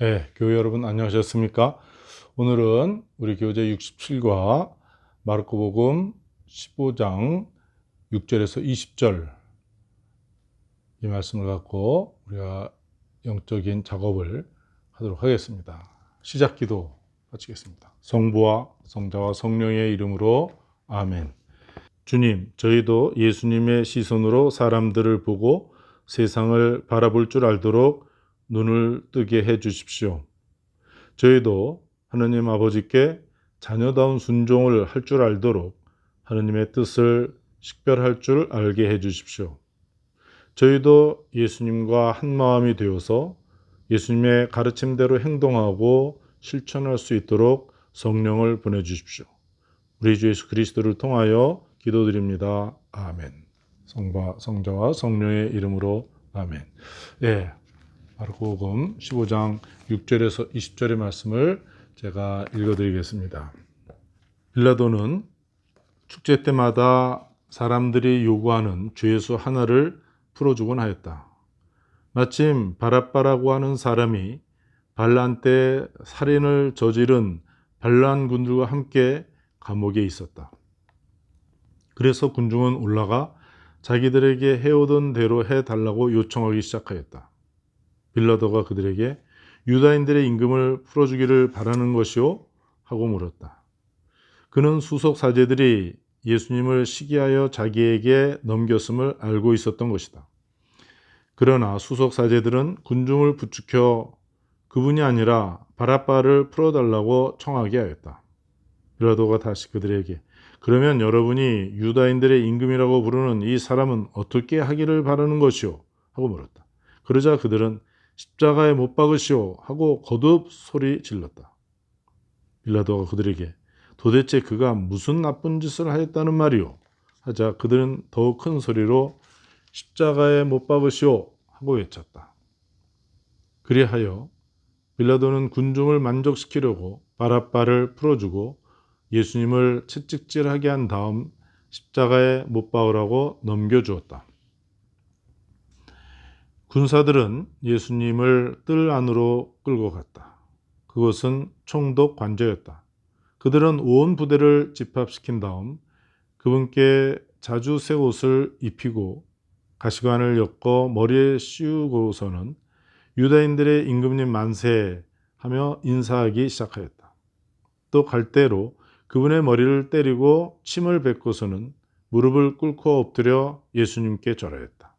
네, 교회 여러분 안녕하셨습니까? 오늘은 우리 교재 67과 마르코복음 15장 6절에서 20절 이 말씀을 갖고 우리가 영적인 작업을 하도록 하겠습니다. 시작 기도 마치겠습니다. 성부와 성자와 성령의 이름으로 아멘. 주님, 저희도 예수님의 시선으로 사람들을 보고 세상을 바라볼 줄 알도록 눈을 뜨게 해 주십시오. 저희도 하느님 아버지께 자녀다운 순종을 할 줄 알도록 하느님의 뜻을 식별할 줄 알게 해 주십시오. 저희도 예수님과 한 마음이 되어서 예수님의 가르침대로 행동하고 실천할 수 있도록 성령을 보내 주십시오. 우리 주 예수 그리스도를 통하여 기도드립니다. 아멘. 성바 성자와 성령의 이름으로 아멘. 예. 마르코복음 15장 6절에서 20절의 말씀을 제가 읽어드리겠습니다. 빌라도는 축제 때마다 사람들이 요구하는 죄수 하나를 풀어주곤 하였다. 마침 바라빠라고 하는 사람이 반란 때 살인을 저지른 반란 군들과 함께 감옥에 있었다. 그래서 군중은 올라가 자기들에게 해오던 대로 해달라고 요청하기 시작하였다. 빌라도가 그들에게 유다인들의 임금을 풀어주기를 바라는 것이오? 하고 물었다. 그는 수석 사제들이 예수님을 시기하여 자기에게 넘겼음을 알고 있었던 것이다. 그러나 수석 사제들은 군중을 부추겨 그분이 아니라 바라빠를 풀어달라고 청하게 하였다. 빌라도가 다시 그들에게 그러면 여러분이 유다인들의 임금이라고 부르는 이 사람은 어떻게 하기를 바라는 것이오? 하고 물었다. 그러자 그들은 십자가에 못 박으시오 하고 거듭 소리 질렀다. 빌라도가 그들에게 도대체 그가 무슨 나쁜 짓을 하였다는 말이오? 하자 그들은 더욱 큰 소리로 십자가에 못 박으시오 하고 외쳤다. 그리하여 빌라도는 군중을 만족시키려고 바라빠를 풀어주고 예수님을 채찍질하게 한 다음 십자가에 못 박으라고 넘겨주었다. 군사들은 예수님을 뜰 안으로 끌고 갔다. 그것은 총독 관저였다. 그들은 온 부대를 집합시킨 다음 그분께 자주 새 옷을 입히고 가시관을 엮어 머리에 씌우고서는 유다인들의 임금님 만세 하며 인사하기 시작하였다. 또 갈대로 그분의 머리를 때리고 침을 뱉고서는 무릎을 꿇고 엎드려 예수님께 절하였다.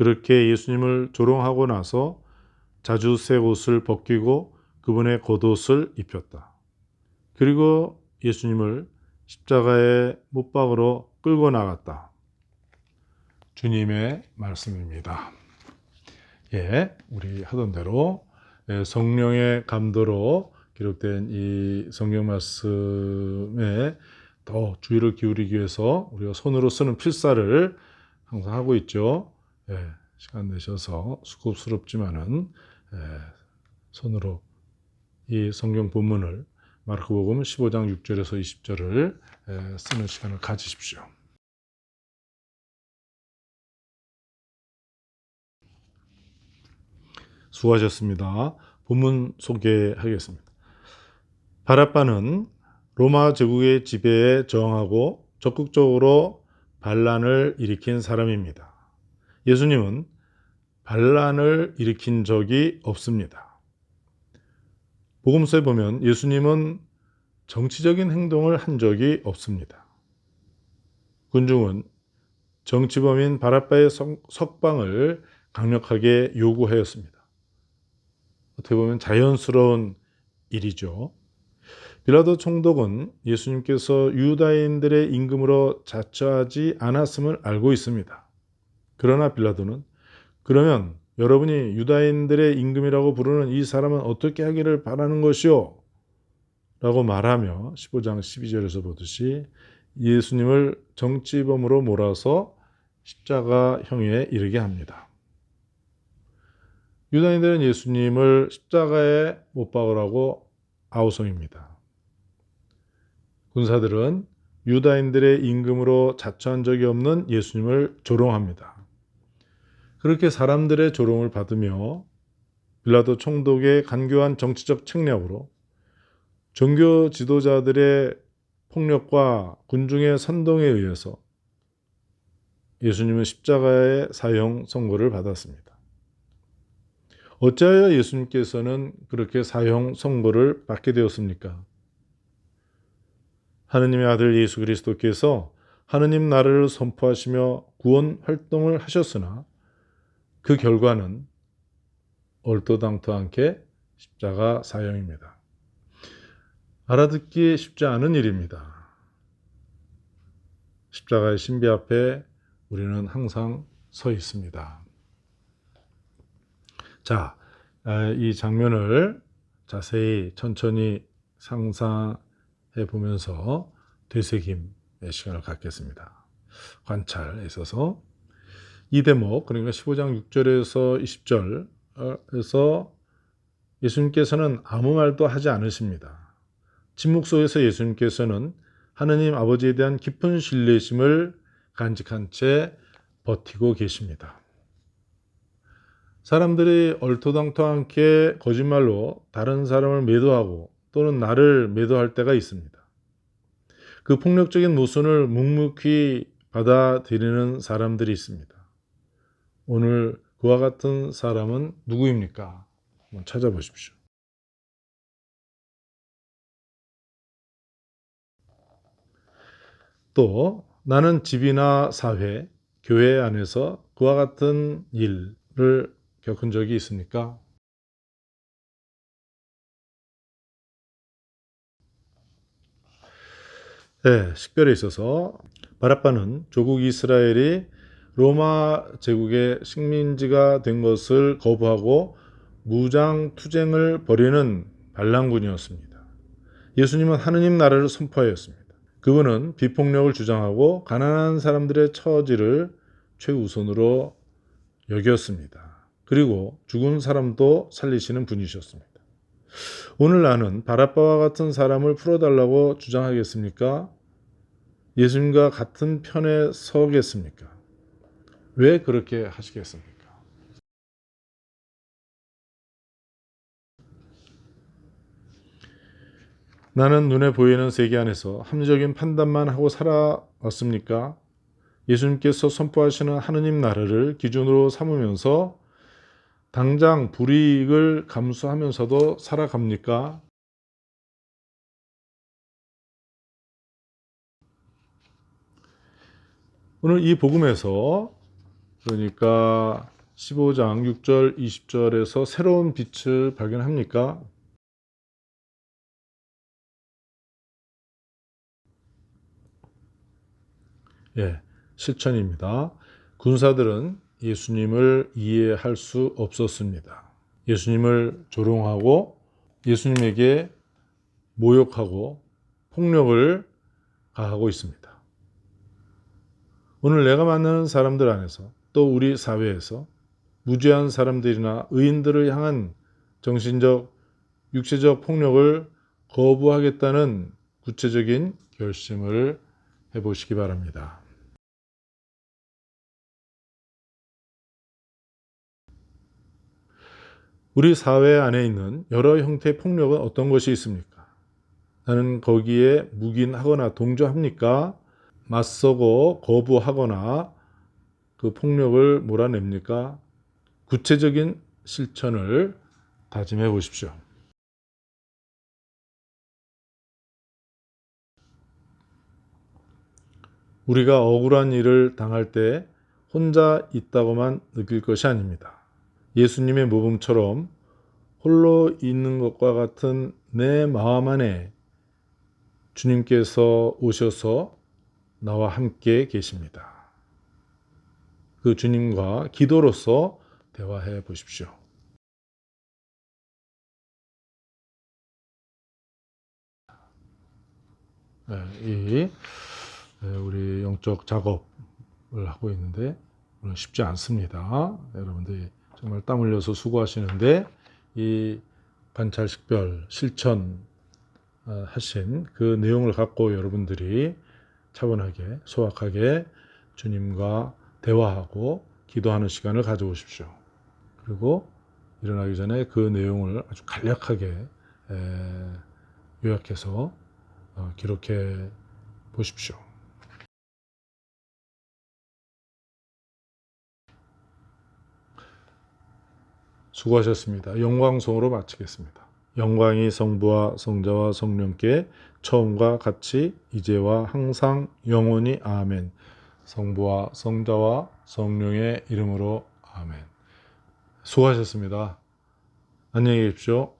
그렇게 예수님을 조롱하고 나서 자주 새 옷을 벗기고 그분의 겉옷을 입혔다. 그리고 예수님을 십자가에 못 박으러 끌고 나갔다. 주님의 말씀입니다. 예, 우리 하던 대로 예, 성령의 감도로 기록된 이 성경 말씀에 더 주의를 기울이기 위해서 우리가 손으로 쓰는 필사를 항상 하고 있죠. 예, 시간 내셔서 수고스럽지만은 예, 손으로 이 성경 본문을 마르코복음 15장 6절에서 20절을 예, 쓰는 시간을 가지십시오. 수고하셨습니다. 본문 소개하겠습니다. 바라빠는 로마 제국의 지배에 저항하고 적극적으로 반란을 일으킨 사람입니다. 예수님은 반란을 일으킨 적이 없습니다. 복음서에 보면 예수님은 정치적인 행동을 한 적이 없습니다. 군중은 정치범인 바라빠의 석방을 강력하게 요구하였습니다. 어떻게 보면 자연스러운 일이죠. 빌라도 총독은 예수님께서 유다인들의 임금으로 자처하지 않았음을 알고 있습니다. 그러나 빌라도는 그러면 여러분이 유다인들의 임금이라고 부르는 이 사람은 어떻게 하기를 바라는 것이오? 라고 말하며 15장 12절에서 보듯이 예수님을 정치범으로 몰아서 십자가형에 이르게 합니다. 유다인들은 예수님을 십자가에 못 박으라고 아우성입니다. 군사들은 유다인들의 임금으로 자처한 적이 없는 예수님을 조롱합니다. 그렇게 사람들의 조롱을 받으며 빌라도 총독의 간교한 정치적 책략으로 종교 지도자들의 폭력과 군중의 선동에 의해서 예수님은 십자가의 사형 선고를 받았습니다. 어찌하여 예수님께서는 그렇게 사형 선고를 받게 되었습니까? 하느님의 아들 예수 그리스도께서 하느님 나라를 선포하시며 구원 활동을 하셨으나 그 결과는 얼토당토 않게 십자가 사형입니다. 알아듣기 쉽지 않은 일입니다. 십자가의 신비 앞에 우리는 항상 서 있습니다. 자, 이 장면을 자세히 천천히 상상해 보면서 되새김의 시간을 갖겠습니다. 관찰에 있어서 이 대목 그러니까 15장 6절에서 20절에서 예수님께서는 아무 말도 하지 않으십니다. 침묵 속에서 예수님께서는 하느님 아버지에 대한 깊은 신뢰심을 간직한 채 버티고 계십니다. 사람들이 얼토당토 않게 거짓말로 다른 사람을 매도하고 또는 나를 매도할 때가 있습니다. 그 폭력적인 모순을 묵묵히 받아들이는 사람들이 있습니다. 오늘 그와 같은 사람은 누구입니까? 한번 찾아보십시오. 또 나는 집이나 사회, 교회 안에서 그와 같은 일을 겪은 적이 있습니까? 네, 식별에 있어서 바라빠는 조국 이스라엘이 로마 제국의 식민지가 된 것을 거부하고 무장 투쟁을 벌이는 반란군이었습니다. 예수님은 하느님 나라를 선포하였습니다. 그분은 비폭력을 주장하고 가난한 사람들의 처지를 최우선으로 여겼습니다. 그리고 죽은 사람도 살리시는 분이셨습니다. 오늘 나는 바라빠와 같은 사람을 풀어달라고 주장하겠습니까? 예수님과 같은 편에 서겠습니까? 왜 그렇게 하시겠습니까? 나는 눈에 보이는 세계 안에서 합리적인 판단만 하고 살아왔습니까? 예수님께서 선포하시는 하느님 나라를 기준으로 삼으면서 당장 불이익을 감수하면서도 살아갑니까? 오늘 이 복음에서 그러니까 15장 6절 20절에서 새로운 빛을 발견합니까? 예, 실천입니다. 군사들은 예수님을 이해할 수 없었습니다. 예수님을 조롱하고 예수님에게 모욕하고 폭력을 가하고 있습니다. 오늘 내가 만나는 사람들 안에서 또 우리 사회에서 무죄한 사람들이나 의인들을 향한 정신적, 육체적 폭력을 거부하겠다는 구체적인 결심을 해보시기 바랍니다. 우리 사회 안에 있는 여러 형태의 폭력은 어떤 것이 있습니까? 나는 거기에 묵인하거나 동조합니까? 맞서고 거부하거나 그 폭력을 몰아냅니까? 구체적인 실천을 다짐해 보십시오. 우리가 억울한 일을 당할 때 혼자 있다고만 느낄 것이 아닙니다. 예수님의 모범처럼 홀로 있는 것과 같은 내 마음 안에 주님께서 오셔서 나와 함께 계십니다. 그 주님과 기도로서 대화해 보십시오. 네, 이 네, 우리 영적 작업을 하고 있는데 물론 쉽지 않습니다. 여러분들이 정말 땀 흘려서 수고하시는데 이 관찰 식별 실천 어, 하신 그 내용을 갖고 여러분들이 차분하게 소확하게 주님과 대화하고 기도하는 시간을 가져오십시오. 그리고 일어나기 전에 그 내용을 아주 간략하게 에, 요약해서 어, 기록해 보십시오. 수고하셨습니다. 영광송으로 마치겠습니다. 영광이 성부와 성자와 성령께 처음과 같이 이제와 항상 영원히 아멘. 성부와 성자와 성령의 이름으로 아멘. 수고하셨습니다. 안녕히 계십시오.